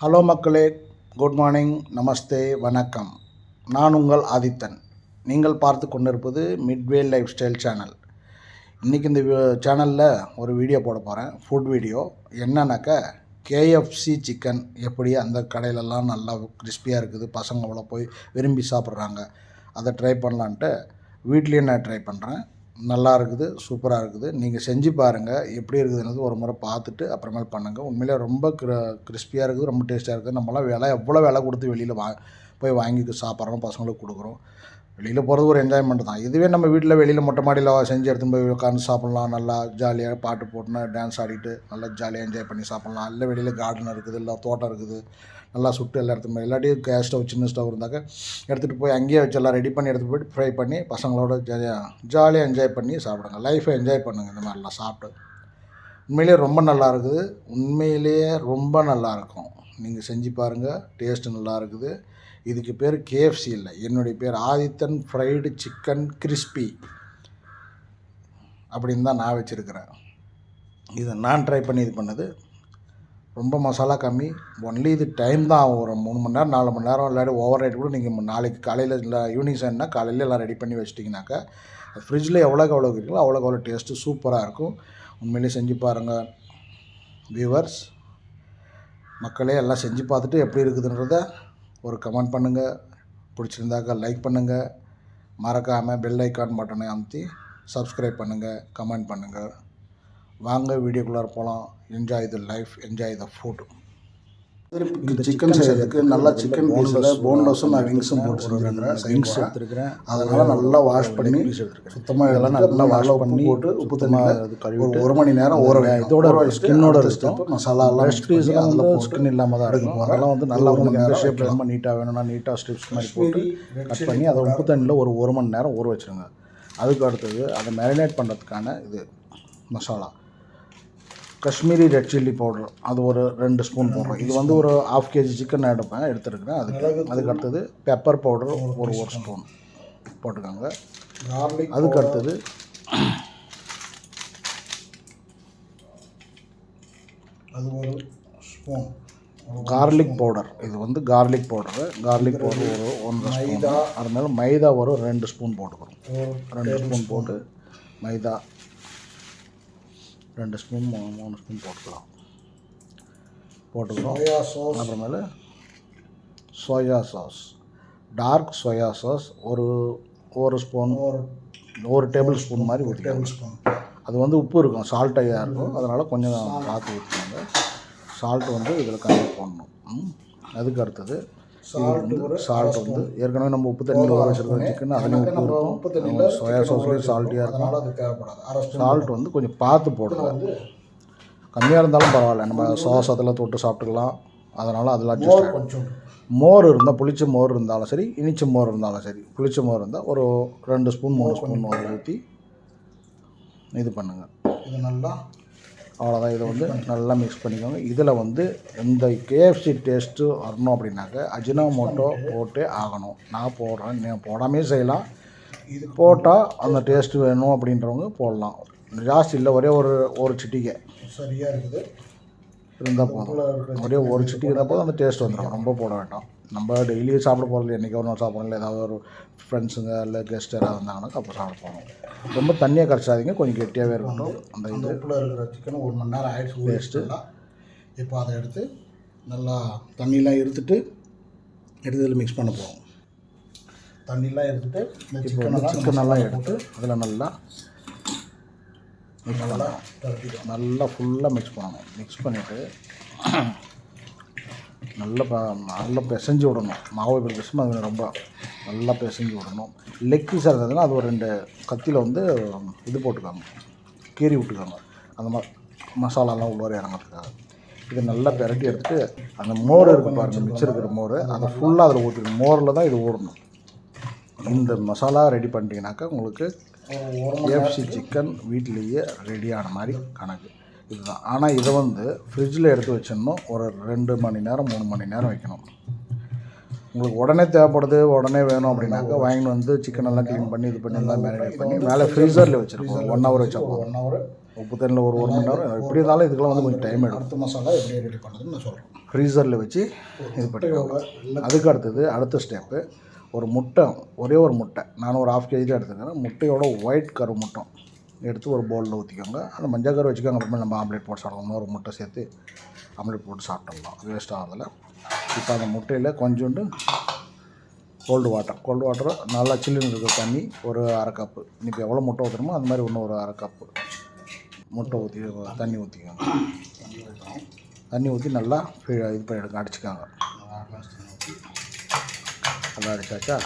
Hello மக்களே good morning நமஸ்தே வணக்கம். நான் உங்கள் ஆதித்தன். நீங்கள் பார்த்து கொண்டிருப்பது மிட்வே லைஃப் ஸ்டைல் சேனல் இன்றைக்கி இந்த சேனலில் ஒரு வீடியோ போட போகிறேன் ஃபுட் வீடியோ என்னன்னாக்கா கேஎஃப்சி சிக்கன் எப்படி அந்த கடையிலலாம் நல்லா கிறிஸ்பியாக இருக்குது பசங்க போய் விரும்பி சாப்பிட்றாங்க அதை ட்ரை பண்ணலான்ட்டு வீட்லேயே நான் ட்ரை பண்ணுறேன் நல்லா இருக்குது சூப்பராக இருக்குது நீங்கள் செஞ்சு பாருங்கள் எப்படி இருக்குதுன்றது ஒரு முறை பார்த்துட்டு அப்புறமேல் பண்ணுங்கள் உண்மையிலே ரொம்ப கிர கிறிஸ்பியாக இருக்குது ரொம்ப டேஸ்ட்டாக இருக்குது. நம்மளாம் விலை எவ்வளோ விலை கொடுத்து வெளியில் வா போய் வாங்கி சாப்பிட்றோம் பசங்களுக்கு கொடுக்குறோம். வெளியில் போகிறது ஒரு என்ஜாய்மெண்ட் தான். இதுவே நம்ம வீட்டில் வெளியில் மொட்டை மாடியில் செஞ்சு எடுத்துன்னு போய் உட்காந்து சாப்பிட்லாம். நல்லா ஜாலியாக பாட்டு போட்டுன்னு டான்ஸ் ஆடிட்டு நல்லா ஜாலியாக என்ஜாய் பண்ணி சாப்பிட்லாம். இல்லை வெளியில் கார்டன் இருக்குது இல்லை தோட்டம் இருக்குது. நல்லா சுட்டு எல்லாம் எடுத்துன்னு இல்லாட்டியும் இல்லாட்டி கேஸ் ஸ்டவ் சின்ன ஸ்டவ் இருந்தாக்க எடுத்துகிட்டு போய் அங்கேயே வச்சு எல்லாம் ரெடி பண்ணி எடுத்துகிட்டு போயிட்டு ஃப்ரை பண்ணி பசங்களோட ஜாலியாக ஜாலியாக என்ஜாய் பண்ணி சாப்பிடுங்க. லைஃப்பை என்ஜாய் பண்ணுங்கள் இந்த மாதிரிலாம் சாப்பிட்டு. உண்மையிலேயே ரொம்ப நல்லா இருக்குது. உண்மையிலேயே ரொம்ப நல்லா இருக்கும். நீங்கள் செஞ்சு பாருங்கள் டேஸ்ட்டு நல்லா இருக்குது. இதுக்கு பேர் கேஎஃப்சி இல்லை. என்னுடைய பேர் ஆதித்தன் ஃப்ரைடு சிக்கன் கிறிஸ்பி அப்படின்னு தான் நான் வச்சுருக்கிறேன். இதை நான் ட்ரை பண்ணி இது பண்ணது ரொம்ப மசாலா கம்மி. ஒன்லி இது டைம் தான். ஒரு மூணு மணி நேரம் நாலு மணி நேரம் இல்லாட்டி ஓவர் நைட் கூட நீங்கள் நாளைக்கு காலையில் இல்லை ஈவினிங் சைடுனா காலையில் எல்லாம் ரெடி பண்ணி வச்சிட்டிங்கனாக்கா ஃப்ரிட்ஜில் எவ்வளோக்கு எவ்வளோ இருக்குங்களோ அவ்வளோக்கு அவ்வளோ டேஸ்ட்டு சூப்பராக இருக்கும். உண்மையிலேயே செஞ்சு பாருங்கள் வியூவர்ஸ் மக்களே எல்லாம் செஞ்சு பார்த்துட்டு எப்படி இருக்குதுன்றத ஒரு கமெண்ட் பண்ணுங்கள் பிடிச்சிருந்தாக்கா லைக் பண்ணுங்கள் மறக்காமல் பெல் ஐக்கான் பட்டனை அமுத்தி சப்ஸ்கிரைப் பண்ணுங்கள் கமெண்ட் பண்ணுங்கள் வாங்க வீடியோக்குள்ளார போகலாம் enjoy the life enjoy the food இந்த சிக்கன் செய்யறதுக்கு நல்லா சிக்கன் பீஸில் போன்லெஸ்ஸும் நான் விங்ஸும் போட்டுருக்கேன் விங்ஸ் எடுத்துருக்கிறேன் அதனால் நல்லா வாஷ் பண்ணி சுத்தமாக இதெல்லாம் நல்லா வாஷ் பண்ணி போட்டு உப்பு தண்ணி கழுவி ஒரு மணி நேரம் ஊற இதோட ஸ்கின்னோட இருக்கும் மசாலாலாம் பீஸ் அதில் ஸ்கின் இல்லாமல் தான் இருக்கும் அதெல்லாம் வந்து நல்லா உங்களுக்கு எந்த ஷேப்பில் ரொம்ப நீட்டாக வேணும்னா நீட்டாக ஸ்ட்ரிப்ஸ் மாதிரி போட்டு கட் பண்ணி அதை உப்பு தண்ணியில் ஒரு ஒரு மணி நேரம் ஊற வச்சுருங்க. அதுக்கு அடுத்தது அதை மேரினேட் பண்ணுறதுக்கான இது masala. Kashmiri red chilli powder அது ஒரு ரெண்டு ஸ்பூன் போடுறோம் இது வந்து ஒரு ஆஃப் கேஜி சிக்கன் எடுப்பேன் எடுத்துருக்கிறேன். அதுக்கு அதுக்கு அடுத்தது பெப்பர் பவுடர் ஒரு ஒரு ஸ்பூன் போட்டுக்கோங்க. அதுக்கு அடுத்தது அது ஒரு ஸ்பூன் கார்லிக் பவுடர் இது வந்து கார்லிக் பவுடரு கார்லிக் பவுடர் ஒரு ஒன்றரை ஸ்பூன் அது மேலே மைதா ஒரு ரெண்டு ஸ்பூன் போட்டுக்கிறோம். ரெண்டு ஸ்பூன் போட்டு மைதா. ரெண்டு ஸ்பூன் மூணு மூணு ஸ்பூன் போட்டுக்கலாம். போட்டுக்கிறோம். அப்புறமேல soya sauce dark soya sauce ஒரு ஒரு ஸ்பூன் ஒரு ஒரு டேபிள் ஸ்பூன் மாதிரி ஊற்றிக்கலாம் ஸ்பூன் அது வந்து உப்பு இருக்கும் சால்ட்டாக இருக்கும். அதனால் கொஞ்சம் பார்த்து ஊற்றினாங்க சால்ட் வந்து இதில் கம்மி போடணும் ம். அதுக்கு அடுத்தது சால்ட் வந்து ஏற்கனவே நம்ம உப்பு தண்ணியில் ஊற வச்சிருக்கோம் சிக்கன் அதுலேயும் உப்பு இருக்கும் சோயா சாஸ்லேயும் சால்ட்டியாக இருக்கும். அது தேவைப்படாது. சால்ட் வந்து கொஞ்சம் பார்த்து போடுங்க கம்மியாக இருந்தாலும் பரவாயில்ல. நம்ம சாஸ் அதில் தொட்டு சாப்பிட்டுக்கலாம். அதனால் அதில் அட்ஜஸ்ட் கொஞ்சம். மோர் இருந்தால் புளிச்ச மோர் இருந்தாலும் சரி இனிச்ச மோர் இருந்தாலும் சரி புளிச்ச மோர் இருந்தால் ஒரு ரெண்டு ஸ்பூன் மூணு ஸ்பூன் மோர் ஊற்றி இது பண்ணுங்கள் இது நல்லா அவ்வளோதான் இதை வந்து நல்லா மிக்ஸ் பண்ணிக்கோங்க. இதில் வந்து இந்த கேஎஃப்சி டேஸ்ட்டு வரணும் அப்படின்னாக்க அஜினோமோட்டோ போட்டே ஆகணும். நான் போடுறேன். நீங்கள் போடாமே செய்யலாம். இது போட்டால் அந்த டேஸ்ட்டு வேணும் அப்படின்றவங்க போடலாம். ஜாஸ்தி இல்லை. ஒரே ஒரு ஒரு சிட்டிகை. சரியாக இருக்குது. இருந்தால் போதும். ஒரே ஒரு சிட்டிக்கு இருந்தால் போதும். அந்த டேஸ்ட் வந்துடும் ரொம்ப போட வேண்டாம். நம்ம டெய்லியும் சாப்பிட போகிறது என்றைக்கு ஒரு நாள் சாப்பிடணும். இல்லை ஏதாவது ஒரு ஃப்ரெண்ட்ஸுங்க இல்லை கெஸ்ட் யாராவது வந்தாங்கன்னா அப்போ சாப்பிட போகணும் ரொம்ப தண்ணியாக கரைச்சாதீங்க. கொஞ்சம் கெட்டியாகவே இருக்கட்டும். அந்த இது. உப்பில் இருக்கிற சிக்கன் ஒரு மணி நேரம் ஆயிடுச்சு வேஸ்ட்டு இப்போ அதை எடுத்து நல்லா தண்ணியெலாம் எடுத்துட்டு எடுத்து இதில் மிக்ஸ் பண்ண போவோம் தண்ணியெலாம் எடுத்துட்டு இந்த இப்போ வந்து சிக்கனை சிக்கன் எல்லாம் எடுத்து அதில் நல்லா மிக்ஸ் நல்லா ஃபுல்லாக மிக்ஸ் பண்ணணும். மிக்ஸ் பண்ணிவிட்டு நல்லா ப நல்லா பிசைஞ்சு விடணும். மாவு பிசைஞ்சு அது ரொம்ப நல்லா பிசைஞ்சு விடணும். லெக் பீஸாக இருந்ததுன்னா அது ஒரு ரெண்டு கத்தியில் வந்து இது போட்டுக்காங்க. கீறி விட்டுக்காங்க. அந்த மா மசாலாலாம் உள்ளே இறங்கிறதுக்காக. இது நல்லா பிரட்டி எடுத்துட்டு அந்த மோர் இருக்கு பாருங்கள் மிச்சம் இருக்கிற மோர் அதை ஃபுல்லாக அதில் ஊற்றிக்கணும் மோரில் தான் இது ஊறணும். இந்த மசாலா ரெடி பண்ணிட்டீங்கன்னாக்கா உங்களுக்கு கேஎஃப்சி சிக்கன் வீட்லேயே ரெடியான மாதிரி கணக்கு. இதுதான். ஆனால் இதை வந்து ஃப்ரிட்ஜில் எடுத்து வச்சிடணும். ஒரு ரெண்டு மணி நேரம் மூணு மணி நேரம் வைக்கணும். உங்களுக்கு உடனே தேவைப்படுது உடனே வேணும் அப்படின்னாக்கா வாங்கிட்டு வந்து சிக்கன் எல்லாம் க்ளீன் பண்ணி இது பண்ணி எல்லாம் மேரினேட் பண்ணி மேலே ஃப்ரீசரில் வச்சுருக்கோம். ஒன் ஹவர் வச்சா போதும் ஒன் ஹவர் உப்பு தண்ணியில் ஒரு ஒரு மணி நேரம். எப்படி இருந்தாலும் இதுக்கெல்லாம் வந்து கொஞ்சம் டைம் எடுக்கும். அடுத்த மசாலா எப்படி ரெடி பண்ணுறதுன்னு நான் சொல்கிறேன் ஃப்ரீசரில் வச்சு இது பண்ணிக்கோங்க அதுக்கு அடுத்தது அடுத்த ஸ்டெப்பு ஒரு முட்டை ஒரே ஒரு முட்டை. நான் ஒரு ஆஃப் கேஜி எடுத்துக்கிறேன் முட்டையோட ஒயிட் கரு முட்டை எடுத்து ஒரு பவுலில் ஊற்றிக்கோங்க அந்த மஞ்சள் கரு வச்சுக்கோங்க. அப்புறமே நம்ம ஆம்லேட் போட்டு சாப்பிடணும் ஒரு முட்டை சேர்த்து ஆம்லேட் போட்டு சாப்பிட்றலாம் வேஸ்ட் ஆகிறதில்ல இப்போ அந்த முட்டையில் கொஞ்சோண்டு கோல்டு வாட்டர் கோல்டு வாட்டர் நல்லா சில்லுன்னு இருக்கிற தண்ணி ஒரு அரை கப்பு இப்போ எவ்வளோ முட்டை ஊற்றுறமோ அந்த மாதிரி இன்னும் ஒரு அரை கப்பு முட்டை ஊற்றி தண்ணி ஊற்றிக்கோங்க தண்ணி ஊற்றி நல்லா இது பண்ணி எடுக்க அடிச்சுக்காங்க நல்லா அடித்தாச்சா ஊற்றி நல்லா அடிச்சாச்சா?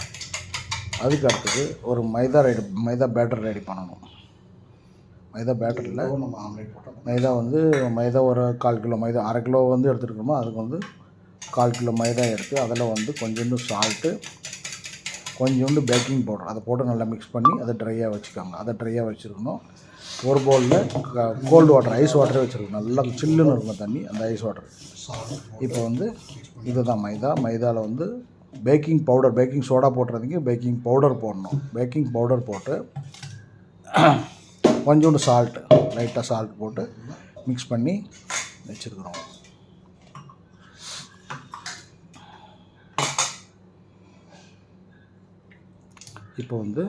அதுக்கு அடுத்தது ஒரு maida ready maida batter ready பண்ணணும். மைதா பேட்டரில் இப்போ நம்ம ஆம்லேட் போட்டோம். மைதா வந்து மைதா ஒரு கால் கிலோ மைதா அரை கிலோ வந்து எடுத்துருக்கோமோ அதுக்கு வந்து கால் கிலோ மைதா எடுத்து அதில் வந்து கொஞ்சோண்டு சால்ட்டு கொஞ்சோண்டு பேக்கிங் பவுடர் அதை போட்டு நல்லா மிக்ஸ் பண்ணி அதை ட்ரையாக வச்சுக்கோங்க. அதை ட்ரையாக வச்சுருக்கணும். ஒரு பவுலில் கோல்டு வாட்டர் ஐஸ் வாட்டரே வச்சுருக்கணும். நல்லா சில்லுன்னு இருக்கும் தண்ணி அந்த ஐஸ் வாட்டர் இப்போ வந்து இதுதான் மைதா. மைதாவில் வந்து பேக்கிங் பவுடர் பேக்கிங் சோடா போட்டுறதுக்கு பேக்கிங் பவுடர் போடணும். பேக்கிங் பவுடர் போட்டு கொஞ்சோண்டு சால்ட்டு லைட்டாக சால்ட் போட்டு மிக்ஸ் பண்ணி வச்சுருக்குறோம். இப்போ வந்து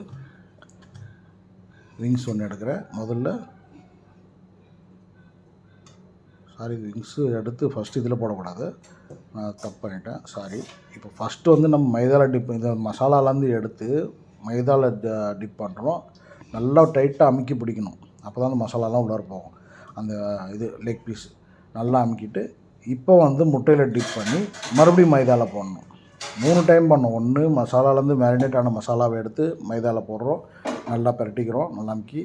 விங்ஸ் ஒன்று எடுக்கிறேன் முதல்ல சாரி விங்ஸு எடுத்து ஃபஸ்ட்டு இதில் போடக்கூடாது. நான் தப்பு பண்ணிட்டேன். சாரி இப்போ ஃபஸ்ட்டு வந்து நம்ம மைதாவில் டிப் இந்த மசாலாலேருந்து எடுத்து மைதாவில் டிப் பண்ணுறோம் நல்லா டைட்டாக அமுக்கி பிடிக்கணும். அப்போ தான் அந்த மசாலாலாம் உள்ளார போகும். அந்த இது லெக் பீஸ் நல்லா அமுக்கிட்டு இப்போ வந்து முட்டையில் டிப் பண்ணி மறுபடியும் மைதாவில் போடணும். மூணு டைம் பண்ணோம். ஒன்று மசாலாலேருந்து மேரினேட் ஆன மசாலாவை எடுத்து மைதாவில் போடுறோம். நல்லா பிரட்டிக்கிறோம். நல்லா அமுக்கி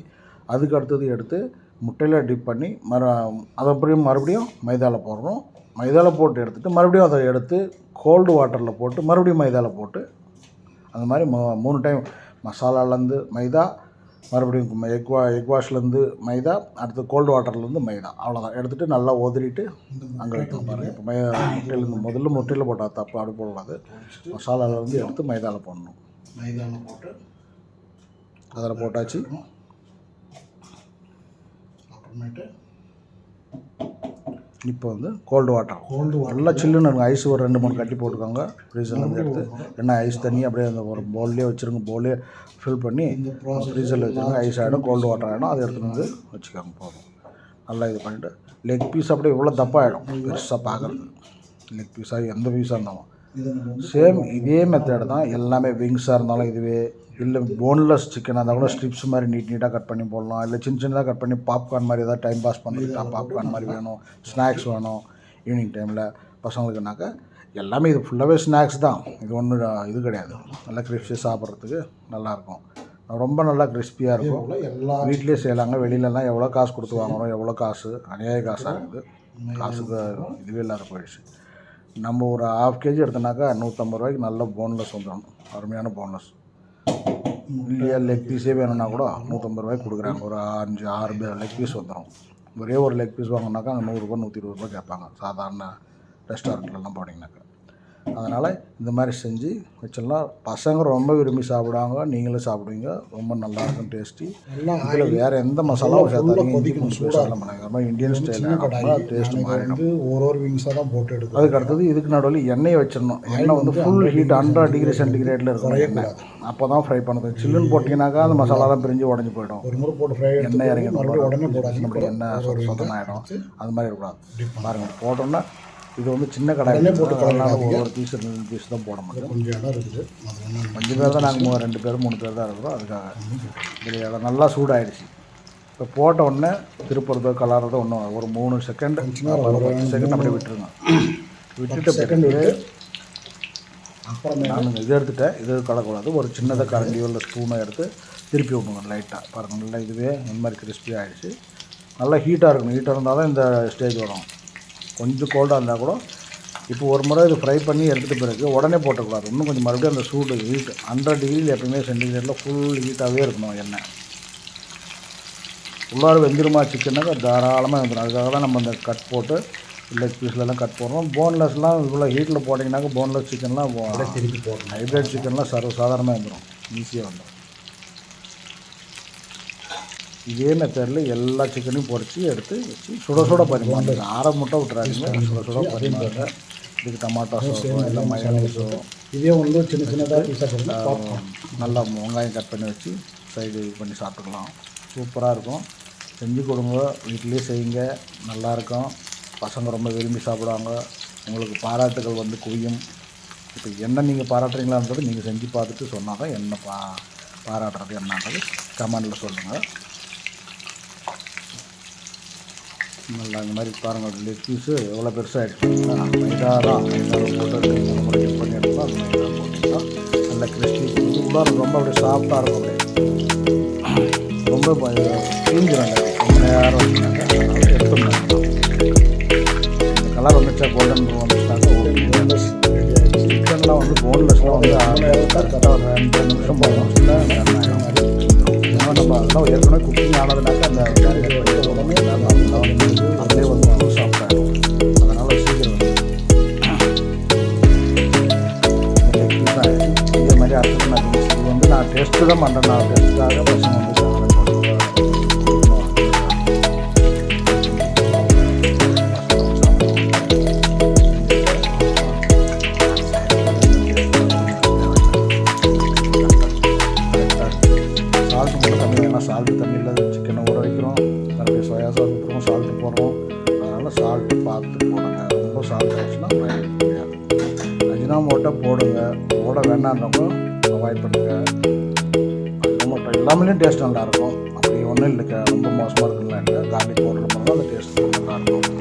அதுக்கு அடுத்தது எடுத்து முட்டையில் டிப் பண்ணி மறு அதை அப்படியும் மறுபடியும் மைதாவில் போடுறோம். மைதாவில் போட்டு எடுத்துட்டு மறுபடியும் அதை எடுத்து கோல்டு வாட்டரில் போட்டு மறுபடியும் மைதாவில் போட்டு அந்த மாதிரி மூணு டைம் மசாலாலேருந்து மைதா மறுபடியும் எக் வா எக் வாஷ்லேருந்து மைதா அடுத்து கோல்டு வாட்டர்லேருந்து மைதா. அவ்வளோதான் எடுத்துகிட்டு நல்லா உதறிட்டு அங்கே வைக்கணும் பாருங்கள் இப்போ மை முட்டையிலேருந்து முதல்ல முட்டையில் போட்டால் தப்பு அப்படி போடக்கூடாது. மசாலாலேருந்து எடுத்து மைதாவில் போடணும். மைதாவில் போட்டு அதில் போட்டாச்சு. அப்புறமேட்டு இப்போ வந்து கோல்டு வாட்டர் கோல்டு நல்லா சில்லுன்னு இருக்கும். ஐஸ் ஒரு ரெண்டு மூணு கட்டி போட்டுக்கோங்க. ஃப்ரீசர்லேருந்து எடுத்து என்ன ஐஸ் தண்ணி அப்படியே அந்த ஒரு பவுல்லே வச்சுருங்க. பவுல்லே ஃபில் பண்ணி ஃப்ரீசரில் வச்சுருங்க. ஐஸ் ஆகிடும் கோல்டு வாட்டர் ஆகிடும் அதை எடுத்துகிட்டு வந்து வச்சுக்கோங்க. போதும். நல்லா இது பண்ணிவிட்டு லெக் பீஸ் அப்படியே இவ்வளோ தப்பாகிடும் பெருசாக பார்க்குறது. லெக் பீஸாக எந்த பீஸாக இருந்தாலும். வந்து சேம் இதே மெத்தட் தான். எல்லாமே விங்ஸாக இருந்தாலும் இதுவே. இல்லை போன்லெஸ் சிக்கனாக இருந்தால் கூட ஸ்ட்ரிப்ஸ் மாதிரி நீட் நீட்டாக கட் பண்ணி போடலாம். இல்லை சின்ன சின்னதாக கட் பண்ணி பாப்கார்ன் மாதிரி ஏதாவது டைம் பாஸ் பண்ணுறதுக்கா பாப்கார்ன் மாதிரி வேணும். ஸ்நாக்ஸ் வேணும் ஈவினிங் டைமில் பசங்களுக்குனாக்கா எல்லாமே இது ஃபுல்லாகவே ஸ்நாக்ஸ் தான். இது ஒன்றும் இது கிடையாது. நல்லா கிறிஸ்பி சாப்பிட்றதுக்கு நல்லாயிருக்கும் ரொம்ப நல்லா கிறிஸ்பியாக இருக்கும். போல் எல்லா வீட்டிலே செய்யலாங்க. வெளியிலலாம் எவ்வளோ காசு கொடுத்து வாங்குறோம் எவ்வளோ காசு? அநியாய காசாக இருக்குது. காசுக்கு இதுவே இல்லாத போயிடுச்சு. நம்ம ஒரு ஹாஃப் கேஜி எடுத்தோம்னாக்கா நூற்றம்பது ரூபாய்க்கு நல்ல போன்லெஸ் வந்துடும். அருமையான போன்லெஸ் இல்லையா லெக் பீஸே வேணும்னா கூட நூற்றம்பது ரூபாய்க்கு கொடுக்குறாங்க. ஒரு அஞ்சு ஆறு லெக் பீஸ் வந்துடும் ஒரே ஒரு லெக் பீஸ் வாங்கினாக்கா அங்கே நூறுரூபா நூற்றி இருபது ரூபாய் கேட்பாங்க. சாதாரண ரெஸ்டாரண்ட்லலாம் போனீங்கன்னாக்கா. அதனால் இந்த மாதிரி செஞ்சு வச்சிடலாம். பசங்க ரொம்ப விரும்பி சாப்பிடுவாங்க. நீங்களும் சாப்பிடுவீங்க. ரொம்ப நல்லாயிருக்கும் டேஸ்டி இதில் வேறு எந்த மசாலாவும் சேர்த்தாதீங்க இஞ்சி பூண்டு பண்ணாங்க இந்தியன் சின்ன கடாய் ஸ்டைல் டேஸ்ட் மாறிடும். ஒரு ஒரு விங்ஸாக தான் போட்டு எடுக்கணும் அதுக்கு அடுத்தது இதுக்கு நடுவில் எண்ணெயை வச்சிடணும். எண்ணெய் வந்து ஃபுல் ஹீட் ஹண்ட்ரட் டிகிரி சென்டிகிரேட்டில் இருக்கும் எண்ணெய். அப்போ தான் ஃப்ரை பண்ணுறது சில்லுன்னு போட்டிங்கனாக்கா அந்த மசாலாலாம் பிரிஞ்சு உடஞ்சி போயிடும். ஒரு முறை போட்டு ஃப்ரை எண்ணெய் இறங்கி உடனே அப்படி எண்ணெய் ஆகிடும் அது மாதிரி இருக்கக்கூடாது. பாருங்கள் போட்டோம்னா இது வந்து சின்ன உடனே போட்டு அதனால ஒரு பீஸ் ரெண்டு பீஸ் தான் போட முடியும் கொஞ்சம் இடம் இருக்குது. அஞ்சு பேர் தான் நாங்கள் ரெண்டு பேர் மூணு பேர் தான் இருக்கிறோம். அதுக்காக இதில் இடம் நல்லா சூடாயிடுச்சு. இப்போ போட்ட உடனே திருப்புறதோ கலர்றதோ ஒன்றும் ஒரு மூணு செகண்ட் செகண்ட் அப்படியே விட்டுருங்க. விட்டுட்டு செகண்ட் அப்புறமே நான் இது எடுத்துட்டேன். இது கலக்கூடாது ஒரு சின்னதாக கரண்டியோ இல்லை ஸ்பூனோ எடுத்து திருப்பி விடணுங்க லைட்டாக பாருங்கள் நல்லா இதுவே இந்த மாதிரி கிறிஸ்பி ஆகிடுச்சு நல்லா ஹீட்டாக இருக்கணும். ஹீட்டாக இருந்தால் தான் இந்த ஸ்டேஜ் வரும். கொஞ்சம் கோல்டாக இருந்தால் கூட இப்போ ஒரு முறை இது ஃப்ரை பண்ணி எடுத்துகிட்ட பிறகு உடனே போட்டக்கூடாது. இன்னும் கொஞ்சம் மறுபடியும் அந்த சூடு ஹீட் ஹண்ட்ரட் டிகிரியில் எப்பவுமே சென்டிகிரேட்டில் ஃபுல் ஹீட்டாகவே இருக்கணும் எண்ணெய். உள்ளார வெந்திருமா சிக்கனுக்கு தாராளமாக வந்துடும் அதுக்காக தான் நம்ம இந்த கட் போட்டு லெக் பீஸ்லலாம் கட் போடுறோம். போன்லெஸ்லாம் இவ்வளோ ஹீட்டில் போட்டிங்கனாக்கா போன்லெஸ் சிக்கன்லாம் திருப்பி போடணும். ஹைப்ரிட் சிக்கன்லாம் சர்வ சாதாரணமாக வந்துடும் ஈஸியாக வந்துடும் இதே மெத்தடில் எல்லா சிக்கனையும் பொரிச்சு எடுத்து வச்சு சுட சுட பரிமாறுங்க. ஆற முட்டை விட்றாதீங்க சுட சுட பரிமாறுங்க. இதுக்கு டமாட்டோ சோஸோ இல்லை மயோனைஸோ இதே வந்து சின்ன சின்னதாக பீஸாக போட்டு நல்லா வெங்காயம் கட் பண்ணி வச்சு சைடு இது பண்ணி சாப்பிட்டுக்கலாம். சூப்பராக இருக்கும். செஞ்சு கொடுங்க. வீட்டிலேயே செய்யுங்க. நல்லாயிருக்கும் பசங்க ரொம்ப விரும்பி சாப்பிடுவாங்க. உங்களுக்கு பாராட்டுகள் வந்து குவியும். இப்போ என்ன நீங்கள் பாராட்டுறீங்களான்றது நீங்கள் செஞ்சு பார்த்துட்டு சொன்னால் தான் என்ன பா பாராட்டுறது என்னன்றது கமெண்டில் சொல்லுங்கள் நல்லா இந்த மாதிரி பாருங்கள் லெக் பீஸு எவ்வளோ பெருசாக எடுத்துக்கிங்களா மைதா தான் மைதாவை போட்டு நம்ம மூணு பண்ணி எடுத்தோம் அது மைதா போட்டுக்கலாம் நல்ல கிறிஸ்பி இது உள்ளார ரொம்ப அப்படியே சாஃப்டாக இருக்கும் அப்படியே. ரொம்ப தீஞ்சிடும் ரொம்ப நேரம் வச்சுருந்தாங்க அதனால் எடுத்துருந்தாங்க கலர் வந்துச்சா கோல்டன் வந்துட்டாங்க ஓகே சிக்கன்லாம் வந்து போன்லெஸ்லாம் வந்து கரெக்டாக ஒரு ரெண்டு நிமிஷம் மூணு நம்ம அதெல்லாம் ஏற்கனவே குக்கிங் ஆனதுனாக்கா அந்த வந்து தான் பண்ணுறேன் நான் டெஸ்ட்டுக்காக பசங்க வந்து சால்ட்டு மட்டும் சால்ட்டு சிக்கனை ஊற வைக்கிறோம் சோயா சாஸ் ஊற்றுறோம் சால்ட்டு போடுறோம் அதனால் சால்ட்டு பார்த்து போடுங்க ரொம்ப சால்ட் ஆச்சுன்னா போடுங்க போட வேண்டான்றப்போ அவாய்ட் பண்ணுங்கள் எல்லாமே டேஸ்ட் நல்லாயிருக்கும் அப்படி ஒன்றும் இல்லை ரொம்ப மோசமாக இருக்குங்களா இல்லை. கார்லிக் போடுற மாதிரி அந்த டேஸ்ட் நல்லாயிருக்கும்